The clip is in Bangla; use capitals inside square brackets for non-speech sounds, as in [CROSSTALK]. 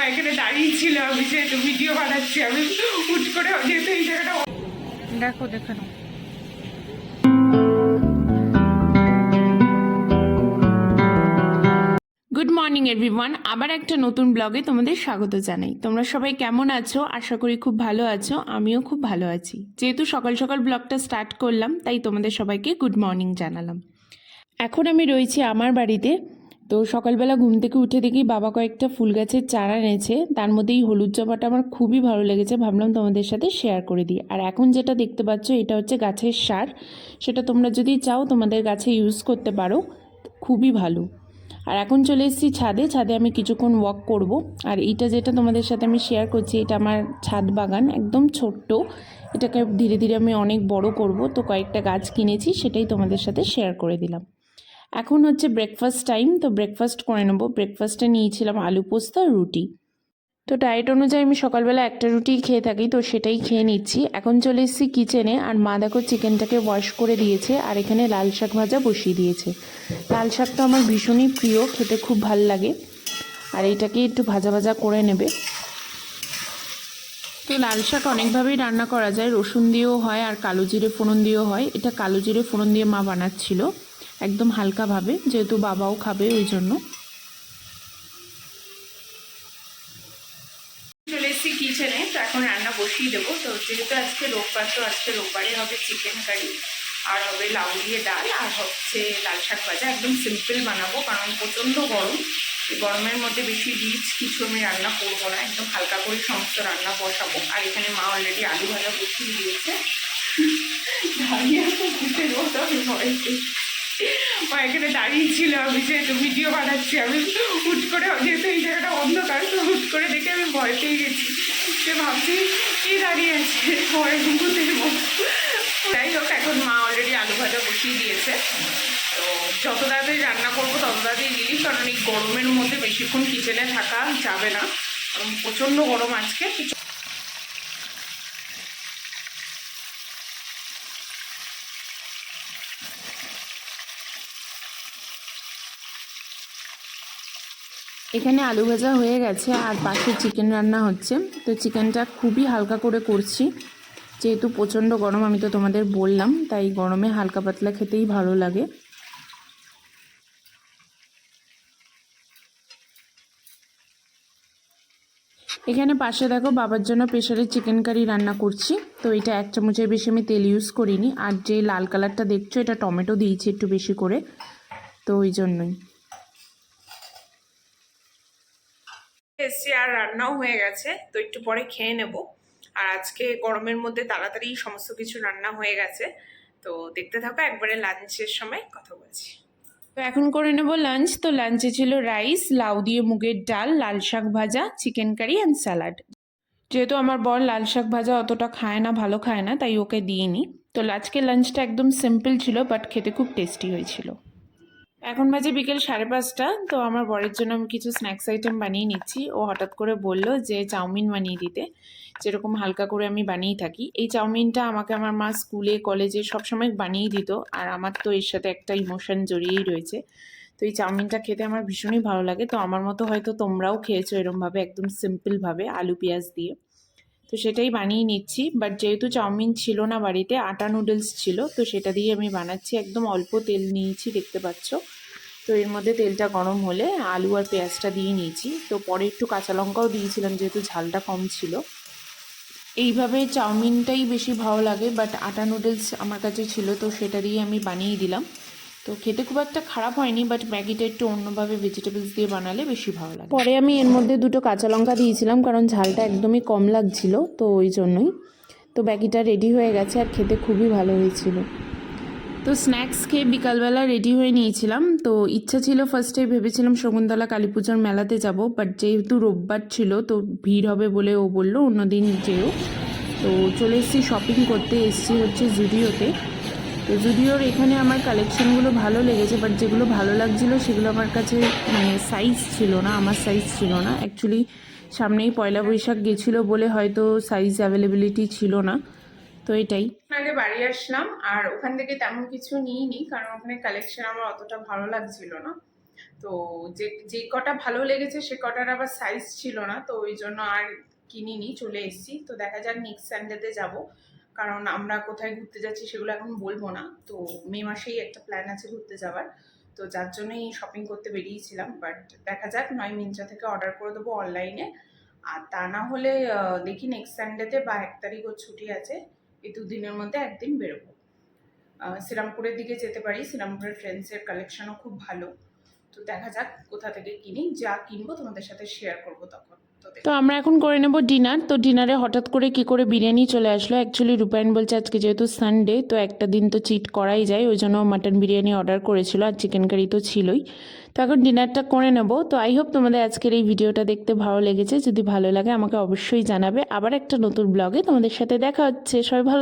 মা এখানে দাঁড়িয়ে ছিল, আমি যেহেতু ভিডিও বানাচ্ছি, আমি করে যেহেতু এই জায়গাটা দেখে গুড মর্নিং এভরিওয়ান আবার একটা নতুন ব্লগে তোমাদের স্বাগত জানাই। তোমরা সবাই কেমন আছো? আশা করি খুব ভালো আছো, আমিও খুব ভালো আছি। যেহেতু সকাল সকাল ব্লগটা স্টার্ট করলাম, তাই তোমাদের সবাইকে গুড মর্নিং জানালাম। এখন আমি রয়েছি আমার বাড়িতে। তো সকালবেলা ঘুম থেকে উঠে দেখি বাবা কয়েকটা ফুল গাছের চারা এনেছে। তার মধ্যে এই হলুদ জবাটা আমার খুবই ভালো লেগেছে, ভাবলাম তোমাদের সাথে শেয়ার করে দিই। আর এখন যেটা দেখতে পাচ্ছ, এটা হচ্ছে গাছের সার। সেটা তোমরা যদি চাও, তোমাদের গাছে ইউজ করতে পারো, খুবই ভালো। আর এখন চলে এসেছি ছাদে। ছাদে আমি কিছুক্ষণ ওয়াক করব। আর এইটা যেটা তোমাদের সাথে আমি শেয়ার করছি, এটা আমার ছাদ বাগান, একদম ছোট্ট। এটাকে ধীরে ধীরে আমি অনেক বড় করব। তো কয়েকটা গাছ কিনেছি, সেটাই তোমাদের সাথে শেয়ার করে দিলাম। এখন হচ্ছে ব্রেকফাস্ট টাইম তো ব্রেকফাস্ট করে নেব। ব্রেকফাস্টে নিয়েছিলাম আলু পোস্ত আর রুটি। তো ডায়েট অনুযায়ী আমি সকালবেলা একটা রুটি খেয়ে থাকি, তো সেটাই খেয়ে নিচ্ছি। এখন চলে এসেছি কিচেনে আর মা দেখো চিকেনটাকে ওয়াশ করে দিয়েছে, আর এখানে লাল শাক ভাজা বসিয়ে দিয়েছে। লাল শাকটা আমার ভীষণই প্রিয়, খেতে খুব ভালো লাগে। আর এইটাকে একটু ভাজা ভাজা করে নেবে। তো লাল শাক অনেকভাবেই রান্না করা যায়। রসুন দিয়েও হয় আর কালো জিরে ফোড়ন দিয়েও হয়। এটা কালো জিরে ফোড়ন দিয়ে মা বানাচ্ছিল। একদম হালকাভাবে, যেহেতু বাবাও খাবে ওই জন্য। চলে এসেছি কিচেনে তো এখন রান্না বসিয়ে দেবো। তো যেহেতু আজকে রোববার, তো আজকে রোববারে হবে চিকেন কারি আর হবে লাউ দিয়ে ডাল, আর হচ্ছে লাল শাক ভাজা। একদম সিম্পল বানাবো, কারণ প্রচণ্ড গরম। গরমের মধ্যে বেশি রিচ কিছু আমি রান্না করব না, একদম হালকা করে সমস্ত রান্না বসাবো। আর এখানে মা অলরেডি আলু ভাজা বসিয়ে দিয়েছে। [LAUGHS] দাঁড়িয়ে তো ঘুরতে আমি ভয়তে মা এখানে দাঁড়িয়ে ছিল, আমি যেহেতু ভিডিও বানাচ্ছি, আমি হুট করে যেহেতু এই জায়গাটা অন্ধকার, তো হুট করে দেখে আমি ভয় পেয়ে গেছি। সে ভাবছি, কে দাঁড়িয়ে আছে? পরে ঘুমোতে যাই হোক, এখন মা অলরেডি আলু ভাজা বসিয়ে দিয়েছে। তো যত তাড়াতাড়ি রান্না করব, তত তাড়াতাড়ি দিই কারণ এই গরমের মধ্যে বেশিক্ষণ কিচেনে থাকা যাবে না। প্রচণ্ড গরম আজকে। এখানে আলু ভাজা হয়ে গেছে আর পাশে চিকেন রান্না হচ্ছে। তো চিকেনটা খুবই হালকা করে করছি। যেহেতু প্রচণ্ড গরম, আমি তো তোমাদের বললাম, তাই গরমে হালকা পাতলা খেতেই ভালো লাগে। এখানে পাশে দেখো, বাবার জন্য প্রেশারে চিকেন কারি রান্না করছি। তো এটা এক চামচের বেশি আমি তেল ইউজ করিনি। আর যে লাল কালারটা দেখছ, এটা টমেটো দিয়েছি একটু বেশি করে। তো ওই জন্যই। এসছি আর রান্নাও হয়ে গেছে, তো একটু পরে খেয়ে নেব। আর আজকে গরমের মধ্যে তাড়াতাড়ি সমস্ত কিছু রান্না হয়ে গেছে, তো দেখতে থাকো, একবারে লাঞ্চের সময় কথা বলছি। তো এখন করে নেব লাঞ্চ। তো লাঞ্চে ছিল রাইস, লাউ দিয়ে মুগের ডাল, লাল শাক ভাজা, চিকেন কারি অ্যান্ড স্যালাড। যেহেতু আমার বর লাল শাক ভাজা অতটা খায় না, ভালো খায় না, তাই ওকে দিইনি। তো আজকে লাঞ্চটা একদম সিম্পল ছিল বাট খেতে খুব টেস্টি হয়েছিল। এখন বাজে বিকেল সাড়ে পাঁচটা, তো আমার বরের জন্য আমি কিছু স্ন্যাক্স আইটেম বানিয়ে নিচ্ছি। ও হঠাৎ করে বলল যে চাউমিন বানিয়ে দিতে। যেরকম হালকা করে আমি বানিয়েই থাকি। এই চাউমিনটা আমাকে আমার মা স্কুলে কলেজে সবসময় বানিয়ে দিত। আর আমার তো এর সাথে একটা ইমোশন জড়িয়েই রয়েছে। তো এই চাউমিনটা খেতে আমার ভীষণই ভালো লাগে। তো আমার মতো হয়তো তোমরাও খেয়েছো এরমভাবে, একদম সিম্পলভাবে আলু পেঁয়াজ দিয়ে। তো সেটাই বানিয়ে নিচ্ছি। বাট যেহেতু চাউমিন ছিল না বাড়িতে, আটা নুডলস ছিল, তো সেটা দিয়ে আমি বানাচ্ছি। একদম অল্প তেল নিয়েছি, দেখতে পাচ্ছ। তো এর মধ্যে তেলটা গরম হলে আলু আর পেঁয়াজটা দিয়ে নিয়েছি। তো পরে একটু কাঁচা লঙ্কাও দিয়েছিলাম, যেহেতু ঝালটা কম ছিল। এইভাবে চাউমিনটাই বেশি ভালো লাগে বাট আটা নুডলস আমার কাছে ছিল, তো সেটা দিয়ে আমি বানিয়ে দিলাম। তো খেতে খুব একটা খারাপ হয়নি বাট ম্যাগিটা একটু অন্যভাবে ভেজিটেবলস দিয়ে বানালে বেশি ভালো লাগে। পরে আমি এর মধ্যে দুটো কাঁচা লঙ্কা দিয়েছিলাম কারণ ঝালটা একদমই কম লাগছিল তো ওই জন্যই। তো ম্যাগিটা রেডি হয়ে গেছে আর খেতে খুবই ভালো হয়েছিল। তো স্ন্যাক্স খেয়ে বিকালবেলা রেডি হয়ে নিয়েছিলাম তো ইচ্ছা ছিল ফার্স্টে ভেবেছিলাম শকুন্তলা কালী পুজোর মেলাতে যাব বাট যেহেতু রোববার ছিল তো ভিড় হবে বলে ও বলল অন্যদিন যেও। তো চলে এসেছি শপিং করতে এসেছি হচ্ছে জুডিওতে তো জুডিওর এখানে আমার কালেকশনগুলো ভালো লেগেছে বাট যেগুলো ভালো লাগছিল সেগুলো আমার কাছে মানে সাইজ ছিল না, আমার সাইজ ছিল না। অ্যাকচুয়ালি সামনেই পয়লা বৈশাখ গেছিল বলে হয়তো সাইজ অ্যাভেলেবিলিটি ছিল না। তো এটাই। আগে বাড়ি আসলাম, আর ওখান থেকে তেমন কিছু নিইনি, কারণ ওখানে কালেকশন আমার অতটা ভালো লাগছিল না। তো যে যে কটা ভালো লেগেছে সে কটার আবার সাইজ ছিল না, তো ওই জন্য আর কিনিনি, চলে এসেছি। তো দেখা যাক নেক্সট সানডেতে যাব। কারণ আমরা কোথায় ঘুরতে যাচ্ছি সেগুলো এখন বলব না। তো মে মাসেই একটা প্ল্যান আছে ঘুরতে যাওয়ার। তো যার জন্যই শপিং করতে বেরিয়েছিলাম। বাট দেখা যাক, নয় মিন্ত্রা থেকে অর্ডার করে দেবো অনলাইনে আর তা না হলে দেখি নেক্সট সানডেতে বা এক তারিখ ওর ছুটি আছে, এই দুদিনের মধ্যে একদিন বেরোবো। শ্রীরামপুরের দিকে যেতে পারি। শ্রীরামপুরের ফ্রেন্ডসের কালেকশনও খুব ভালো। তো দেখা যাক কোথা থেকে কিনি। যা কিনবো তোমাদের সাথে শেয়ার করব তখন। তো আমরা এখন করে নেব ডিনার। তো ডিনারে হঠাৎ করে কি করে বিরিয়ানি চলে আসলো? অ্যাকচুয়ালি রূপায়ণ বলছে আজকে যেহেতু সানডে তো একটা দিন তো চিট করাই যায়, ওই জন্য মাটন বিরিয়ানি অর্ডার করেছিল আর চিকেন কারি তো ছিলই। তো এখন ডিনারটা করে নেব। তো আই হোপ তোমাদের আজকের এই ভিডিওটা দেখতে ভালো লেগেছে। যদি ভালো লাগে আমাকে অবশ্যই জানাবে। আবার একটা নতুন ব্লগে তোমাদের সাথে দেখা হচ্ছে। সবাই ভালো